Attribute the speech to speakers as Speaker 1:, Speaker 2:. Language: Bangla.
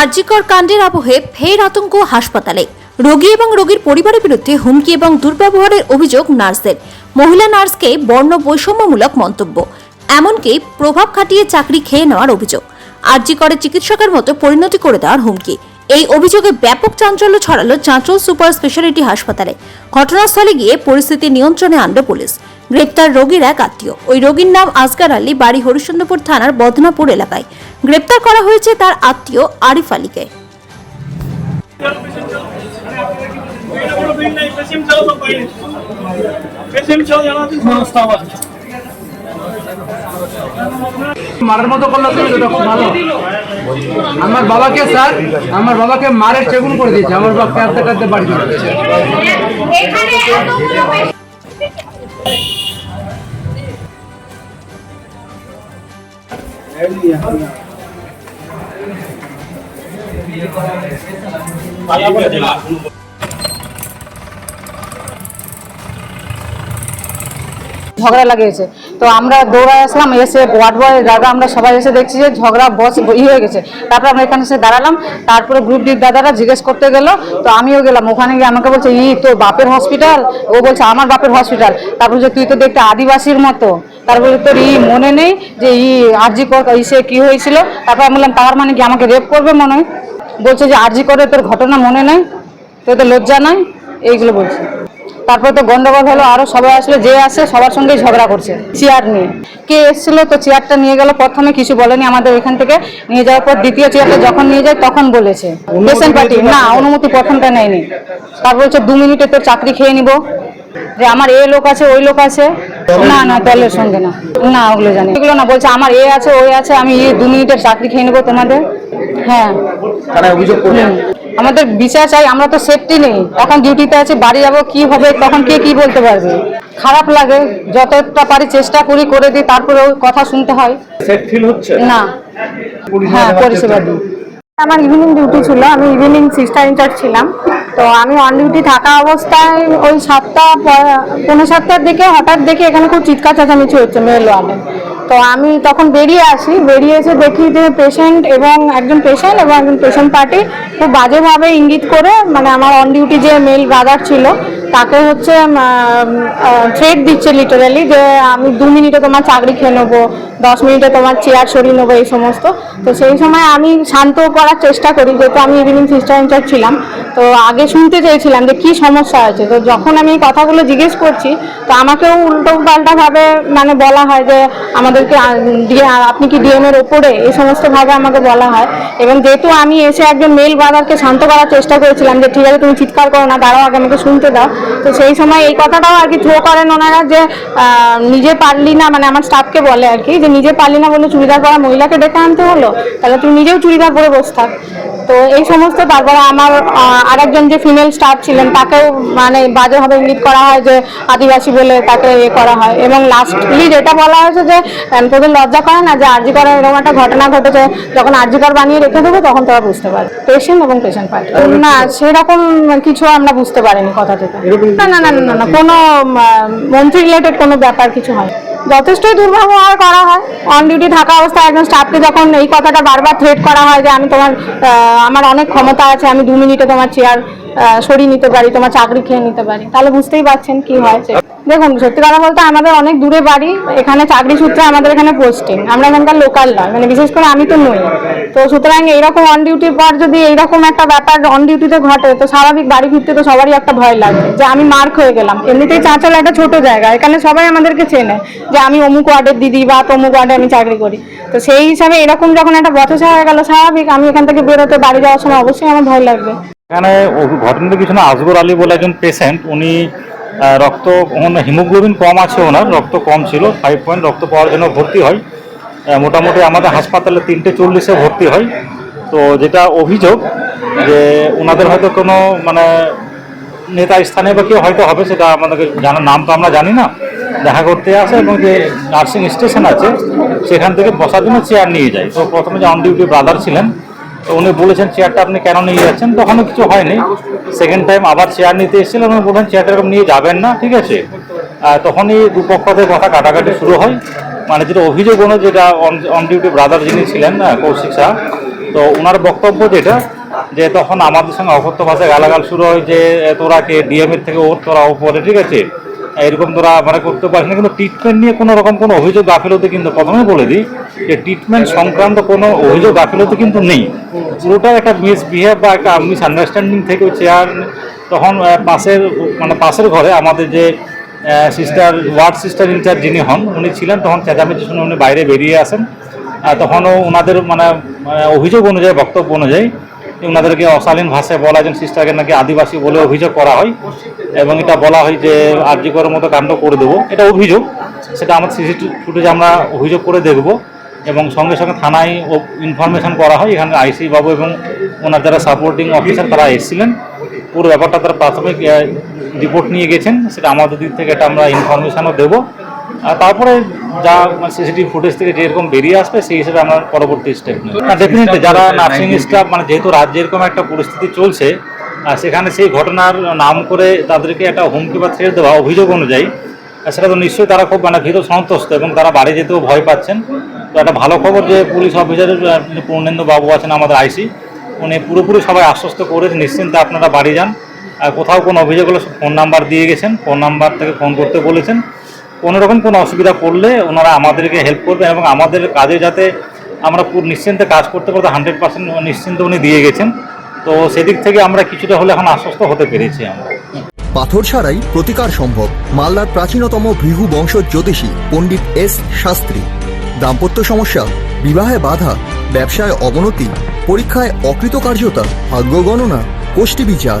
Speaker 1: আরজিকর কাণ্ডের আবহে ফের আতঙ্ক হাসপাতালে। রোগী এবং রোগীর পরিবারের বিরুদ্ধে হুমকি এবং দুর্ব্যবহারের অভিযোগ নার্সদের। মহিলা নার্সকে বর্ণ বৈষম্যমূলক মন্তব্য। এমনকি প্রভাব খাটিয়ে চাকরি খেয়ে নেওয়ার অভিযোগ। আরজিকরের চিকিৎসকের মতো পরিণতি করে দেওয়ার হুমকি। এই অভিযোগে ব্যাপক চাঞ্চল্য ছড়ালো চাঁচল সুপার স্পেশালিটি হাসপাতালে। ঘটনাস্থলে গিয়ে পরিস্থিতি নিয়ন্ত্রণে আনবে পুলিশ। গ্রেপ্তার রোগীর এক আত্মীয়। ওই রোগীর নাম আসগার আলী, বাড়ি হরিশ্চন্দ্রপুর থানার বদনাপুর এলাকায়। গ্রেপ্তার করা হয়েছে তার আত্মীয় আরিফ আলীকে।
Speaker 2: মারার মতো করল তো? খুব ভালো আমার বাবাকে স্যার, আমার বাবাকে মারের চেগুন করে দিয়েছে, আমার বাবা কাঁদতে কাঁদতে বাড়ি চলে গেছে।
Speaker 3: ঝগড়া লাগিয়েছে। তো আমরা দৌড়ায় আসলাম, এসে ওয়ার্ড বয় দাদা, আমরা সবাই এসে দেখছি যে ঝগড়া বস ই হয়ে গেছে। তারপর আমরা এখানে এসে দাঁড়ালাম, তারপরে গ্রুপ ডির দাদারা জিজ্ঞেস করতে গেল, তো আমিও গেলাম, ওখানে গিয়ে আমাকে বলছে, ই তো বাপের হসপিটাল ও বলছে, আমার বাপের হসপিটাল তারপর যে তুই তো দেখতে আদিবাসীর মতো। তারপরে তোর ই মনে নেই যে ই আরজি কর ইসে কি হয়েছিল? তারপর আমি বললাম, তার মানে কি আমাকে রেপ করবে মনে হয়? বলছে যে, আরজি করে তোর ঘটনা মনে নেই তোর তো লজ্জা নাই? এইগুলো বলছে। তারপর তো গন্ডগোল হলো আরও সবাই আসলে যে আসে সবার সঙ্গে ঝগড়া করছে চেয়ার নিয়ে। কে এসেছিল তো চেয়ারটা নিয়ে গেল প্রথমে কিছু বলেনি আমাদের এখান থেকে নিয়ে যাওয়ার পর দ্বিতীয় চেয়ারটা যখন নিয়ে যায় তখন বলেছে। পেশেন্ট পার্টি না অনুমতি প্রথমটা নেয়নি। তারপর হচ্ছে দু মিনিটে তোর চাকরি খেয়ে নিব। যে আমার এ লোক আছে ওই লোক আছে। না না দলের সঙ্গে না। না ওগুলো জানি। এগুলো না বলছে আমার এ আছে ওই আছে আমি দু মিনিটের চাকরি খেয়ে নেব তোমাদের। হ্যাঁ।
Speaker 2: অভিযোগ।
Speaker 3: আমাদের বিচার চাই আমরা তো সেফটি নেই। এখন ডিউটিতে আছে বাড়ি যাব কি হবে তখন কে কি বলতে পারবে? খারাপ লাগে যতটা পারি চেষ্টা করি করে দিই তারপরে ওই কথা শুনতে হয়।
Speaker 2: সেফ ফিল হচ্ছে?
Speaker 3: না। হ্যাঁ পরিষেবা দিই।
Speaker 4: আমার ইভিনিং ডিউটি ছিল আমি ইভিনিং সিস্টার ইনচার্জ ছিলাম। তো আমি অন ডিউটি থাকা অবস্থায় ওই সাতটা প- পৌনে সাতটার দিকে হঠাৎ দেখে এখানে খুব চিৎকার চেঁচামেচি হচ্ছে মেল ওয়ার্ডে। তো আমি তখন বেরিয়ে আসি। বেরিয়ে এসে দেখি যে পেশেন্ট এবং একজন পেশেন্ট এবং একজন পেশেন্ট পার্টি খুব বাজেভাবে ইঙ্গিত করে মানে আমার অন ডিউটি যে মেল ব্রাদার ছিল তাকে হচ্ছে থ্রেড দিচ্ছে লিটারালি যে আমি দু মিনিটে তোমার চাকরি খেয়ে নেব, দশ মিনিটে তোমার চেয়ার সরিয়ে নেব, এই সমস্ত। তো সেই সময় আমি শান্ত করার চেষ্টা করি, যেহেতু আমি ইভিনিং সিস্টার ইনচার্জ ছিলাম। তো আগে শুনতে চেয়েছিলাম যে কি সমস্যা আছে। তো যখন আমি এই কথাগুলো জিজ্ঞেস করছি, তো আমাকেও উল্টো পাল্টা ভাবে মানে বলা হয় যে আমাদেরকে আপনি কি ডিএম এর ওপরে এই সমস্তভাবে আমাকে বলা হয়। এবং যেহেতু আমি এসে একজন মেল ব্রাদারকে শান্ত করার চেষ্টা করেছিলাম যে, ঠিক আছে, তুমি চিৎকার করো না, দাঁড়াও, আগে আমাকে শুনতে দাও। তো সেই সময় এই কথাটাও আর কি থ্রো করেন ওনারা যে নিজে পারলি না মানে আমার স্টাফকে বলে আর কি যে নিজে পারলি না বলে চুড়িদার পরা মহিলাকে ডেকে আনতে হলো তাহলে তুমি নিজেও চুড়িদার পরে বসে থাক। তো এই সমস্ত তারপরে আমার আর একজন যে ফিমেল স্টাফ ছিলেন তাকেও মানে বাজেভাবে ইঙ্গিত করা হয় যে আদিবাসী বলে তাকে ইয়ে করা হয়। এবং লাস্টলি যেটা বলা হয়েছে যে তোদের লজ্জা করে না যে আরজি করার এরকম একটা ঘটনা ঘটেছে যখন আরজি কর বানিয়ে রেখে দেবো তখন তোরা বুঝতে পারবে। পেশেন্ট এবং পেশেন্ট পার্টি না সেরকম কিছু আমরা বুঝতে পারিনি কথা থেকে। রিলেটেড কোনো ব্যাপার কিছু হয় যথেষ্টই করা হয়। অন ডিউটি থাকা অবস্থায় একজন স্টাফকে যখন এই কথাটা বারবার করা হয় যে আমি তোমার আমার অনেক ক্ষমতা আছে, আমি দু মিনিটে তোমার চেয়ার সরিয়ে নিতে পারি, তোমার চাকরি খেয়ে নিতে পারি, তাহলে বুঝতেই পারছেন কি হয়েছে দেখুন, সত্যি কথা বলতে আমাদের অনেক দূরে বাড়ি, এখানে চাকরি সূত্রে আমাদের এখানে পোস্টিং আমরা এখানকার লোকাল নয় মানে বিশেষ করে আমি তো নই। তো সুতরাং এইরকম অন ডিউটির পর যদি এইরকম একটা ব্যাপার অন ডিউটিতে ঘটে, তো স্বাভাবিক বাড়ি ফিরতে তো সবারই একটা ভয় লাগে যে আমি মার্ক হয়ে গেলাম। এমনিতেই চাঁচল একটা ছোট জায়গা, এখানে সবাই আমাদেরকে চেনে যে আমি অমুক ওয়ার্ডের দিদি বা তমুক ওয়ার্ডে আমি চাকরি করি। তো সেই হিসাবে এরকম যখন একটা বছর হয়ে গেল, স্বাভাবিক আমি এখান থেকে বেরোতে বাড়ি যাওয়ার সময় অবশ্যই আমার ভয় লাগবে।
Speaker 5: এখানে ঘটনাটা কিছু না আসগর আলী বলে একজন পেশেন্ট উনি রক্ত হিমোগ্লোবিন কম আছে ওনার, রক্ত কম ছিল ফাইভ পয়েন্ট রক্ত পাওয়ার জন্য ভর্তি হয়। মোটামুটি আমাদের হাসপাতালে তিনটে চল্লিশে ভর্তি হয়। তো যেটা অভিযোগ যে ওনাদের হয়তো কোনো মানে নেতা স্থানে বা কেউ হয়তো হবে, সেটা আমাদেরকে জানার নাম তো আমরা জানি না। দেখা করতে আসে এবং যে নার্সিং স্টেশন আছে, সেখান থেকে বসার জন্য চেয়ার নিয়ে যায়। তো প্রথমে যে অন ডিউটি ব্রাদার ছিলেন তো উনি বলেছেন চেয়ারটা আপনি কেন নিয়ে যাচ্ছেন? তখনও কিছু হয়নি। সেকেন্ড টাইম আবার চেয়ার নিতে এসেছিলেন উনি বললেন চেয়ারটা এরকম নিয়ে যাবেন না, ঠিক আছে? তখনই দুপক্ষ থেকে কথা কাটাকাটি শুরু হয়। মানে যেটা অভিযোগ অনু যেটা অন ডিউটি ব্রাদার যিনি ছিলেন কৌশিক শাহ, তো ওনার বক্তব্য যেটা, যে তখন আমাদের সঙ্গে অকথ্য ভাষায় গালাগাল শুরু হয় যে তোরা কে? ডিএম এর থেকে ওর তোরা ওপরে ঠিক আছে? এরকম তোরা মানে করতে পারিস না, কিন্তু ট্রিটমেন্ট নিয়ে কোনো রকম কোনো অভিযোগ গাফিলতি কিন্তু প্রথমে বলে দিই যে ট্রিটমেন্ট সংক্রান্ত কোনো অভিযোগ গাফিলতি কিন্তু নেই। পুরোটা একটা মিসবিহেভ বা একটা মিসআন্ডারস্ট্যান্ডিং থেকে চেয়ার তখন পাশের মানে পাশের ঘরে আমাদের যে সিস্টার ওয়ার্ড সিস্টার ইনচার্জ যিনি হন, উনি ছিলেন, তখন চেঁচামেচি শুনে উনি বাইরে বেরিয়ে আসেন। তখনও ওনাদের মানে অভিযোগ অনুযায়ী, বক্তব্য অনুযায়ী ওনাদেরকে অশালীন ভাষায় বলা একজন সিস্টারকে নাকি আদিবাসী বলে অভিযোগ করা হয়, এবং এটা বলা হয় যে আর্যিকরের মতো কাণ্ড করে দেবো। এটা অভিযোগ, সেটা আমাদের সিসিটিভি ফুটেজে আমরা অভিযোগ করে দেখব, এবং সঙ্গে সঙ্গে থানায় ইনফরমেশন করা হয়। এখানে আইসি বাবু এবং ওনার যারা সাপোর্টিং অফিসার তারা এসেছিলেন। পুরো ব্যাপারটা তারা প্রাথমিক রিপোর্ট নিয়ে গেছেন। সেটা আমাদের দিক থেকে এটা আমরা ইনফরমেশনও দেবো। আর তারপরে যা সিসিটিভি ফুটেজ থেকে যেরকম বেরিয়ে আসবে সেই হিসেবে আমরা পরবর্তী স্টেপ নেব। ডেফিনেটলি যারা নার্সিং স্টাফ মানে যেহেতু রাজ্যে এরকম একটা পরিস্থিতি চলছে আর সেখানে সেই ঘটনার নাম করে তাদেরকে একটা হুমকি বা ছেড়ে দেওয়া অভিযোগ অনুযায়ী আর সেটা তো নিশ্চয়ই তারা খুব মানে ভীত সন্তুষ্ট এবং তারা বাড়ি যেতেও ভয় পাচ্ছেন। তো একটা ভালো খবর যে পুলিশ অফিসারের আহ, পূর্ণেন্দু বাবু আছেন আমাদের আইসি উনি পুরোপুরি সবাই আশ্বস্ত করে নিশ্চিন্তে আপনারা বাড়ি যান। আর কোথাও কোনো অভিযোগ হলে ফোন নাম্বার দিয়ে গেছেন ফোন নাম্বার থেকে ফোন করতে বলেছেন। কোনো রকম কোনো অসুবিধা পড়লে ওনারা আমাদেরকে হেল্প করবেন এবং আমাদের কাজে যাতে আমরা পুরো নিশ্চিন্তে কাজ করতে পারব হান্ড্রেড পার্সেন্ট নিশ্চিন্ত উনি দিয়ে গেছেন। তো সেদিক থেকে আমরা কিছুটা হলে এখন আশ্বস্ত হতে পেরেছি আমরা।
Speaker 6: পাথর ছাড়াই প্রতিকার সম্ভব। মালদার প্রাচীনতম ভৃগু বংশ জ্যোতিষী পণ্ডিত এস শাস্ত্রী। দাম্পত্য সমস্যা, বিবাহে বাধা, ব্যবসায় অবনতি, পরীক্ষায় অকৃতকার্যতা, ভাগ্য গণনা গোষ্ঠী বিচার।